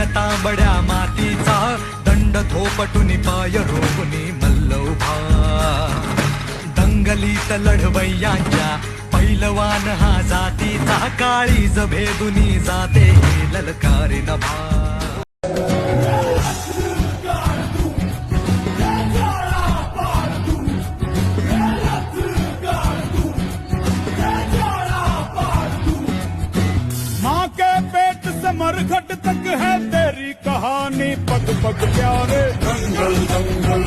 रंग बड्या मातीचा दंड थोपटुनी पाय रोपणी मल्लोभा. दंगलीत लढवय्यांच्या पैलवान हा जातीचा काळी जभेदुनी जाते हे ललकारी नभा. माँ मरघट तक है कहानी पग पग प्यारे दंगल दंगल।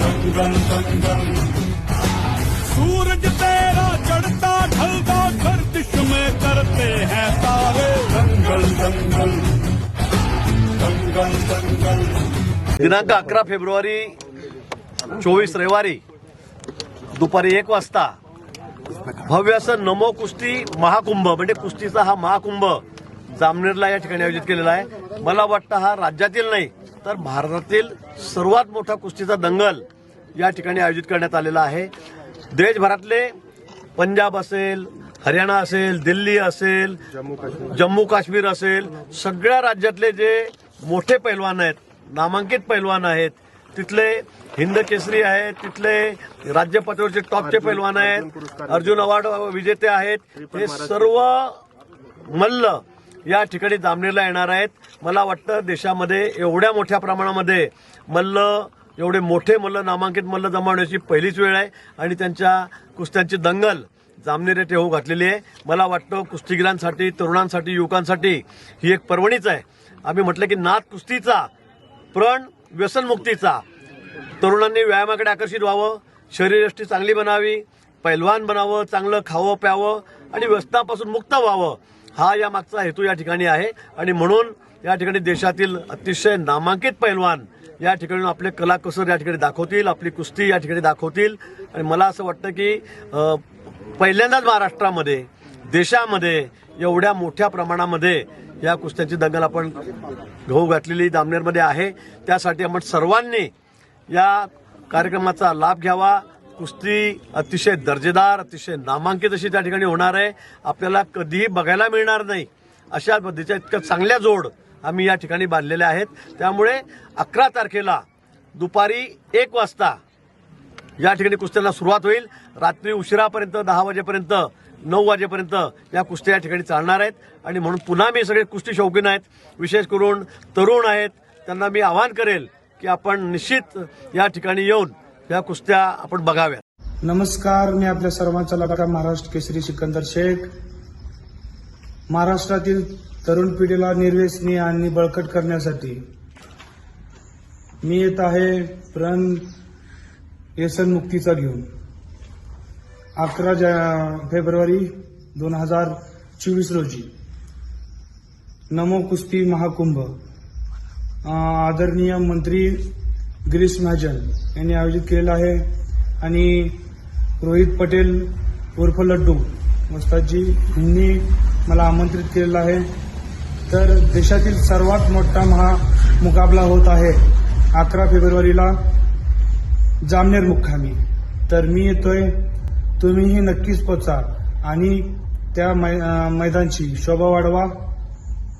दंगल दंगल। सूरज तेरा चढ़ता ढलता गर्दिश में करते हैं तारे। दंगल दंगल। दंगल दंगल। दिनांक अकरा फेब्रुवारी चोवीस रविवारी दुपारी एक वाजता भव्य असं नमो कुस्ती महाकुंभ म्हणजे कुस्तीचा हा महाकुंभ जामनेरला या ठिकाणी आयोजित केलेला आहे. मला वाटतं हा राज्यातील नाही तर भारतातील सर्वात मोठा कुस्तीचा दंगल या ठिकाणी आयोजित करण्यात आलेला आहे. देशभरातले पंजाब असेल हरियाणा असेल दिल्ली असेल जम्मू काश्मीर असेल सगळ्या राज्यातले जे मोठे पैलवान आहेत नामांकित पैलवान आहेत तिथले हिंद केसरी आहेत तिथले राज्य पातळीवरचे टॉपचे पैलवान आहेत अर्जुन अवॉर्ड विजेते आहेत हे सर्व मल्ल या ठिकाणी जामनेरला येणार आहेत. मला वाटतं देशामध्ये एवढ्या मोठ्या प्रमाणामध्ये मल्ल एवढे मोठे मल्ल नामांकित मल्ल जमावण्याची पहिलीच वेळ आहे आणि त्यांच्या कुस्त्यांची दंगल जामनेर येथे होऊ घातलेली आहे. मला वाटतं कुस्तीगिरांसाठी तरुणांसाठी युवकांसाठी ही एक पर्वणीच आहे. आम्ही म्हटलं की नाथ कुस्तीचा प्रण व्यसनमुक्तीचा. तरुणांनी व्यायामाकडे आकर्षित व्हावं शरीरयष्टी चांगली बनावी पैलवान बनावं चांगलं खावं प्यावं आणि व्यसनापासून मुक्त व्हावं. हा या मागचा हेतू या ठिकाणी आहे. आणि म्हणून या ठिकाणी देशातील अतिशय नामांकित पैलवान या ठिकाणी आपले कलाकुसर या ठिकाणी दाखवतील आपली कुस्ती या ठिकाणी दाखवतील. आणि मला असं वाटतं की पहिल्यांदाच महाराष्ट्रामध्ये देशामध्ये एवढ्या मोठ्या प्रमाणामध्ये या कुस्त्यांची दंगल आपण गहू घातलेली दामनेरमध्ये आहे. त्यासाठी आपण सर्वांनी या कार्यक्रमाचा लाभ घ्यावा. कुस्ती अतिशय दर्जेदार अतिशय नामांकित अशी त्या ठिकाणी होणार आहे. आपल्याला कधीही बघायला मिळणार नाही. अशा पद्धतीच्या इतक्या चांगल्या जोड आम्ही या ठिकाणी बांधलेल्या आहेत. त्यामुळे अकरा तारखेला दुपारी एक वाजता या ठिकाणी कुस्त्यांना सुरुवात होईल. रात्री उशिरापर्यंत दहा वाजेपर्यंत नऊ वाजेपर्यंत या कुस्त्या या ठिकाणी चालणार आहेत. आणि म्हणून पुन्हा मी सगळे कुस्ती शौकीन आहेत. विशेष करून तरुण आहेत. त्यांना मी आवाहन करेल की आपण निश्चित या ठिकाणी येऊन या कुस्त्या आपण बघाव्यात. नमस्कार मी आपल्या सर्वांचा लाडका महाराष्ट्र केसरी सिकंदर शेख. महाराष्ट्रातील तरुण पिढीला निर्वेसनी आणि बळकट करण्यासाठी मी येत आहे प्रण व्यसन मुक्तीचा घेऊन. अकरा जा- फेब्रुवारी दोन हजार चोवीस रोजी. नमो कुस्ती महाकुंभ. आदरणीय मंत्री गिरीश महाजन यांनी आयोजित केलेला आहे. आणि रोहित पटेल उर्फ लड्डू मुस्ताजी यांनी मला आमंत्रित केलेलं आहे. तर देशातील सर्वात मोठा महा मुकाबला होत आहे अकरा फेब्रुवारीला जामनेर मुक्कामी. तर मी येतोय. तुम्हीही नक्कीच पोचा आणि त्या मै- मैदानची शोभा वाढवा.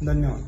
धन्यवाद.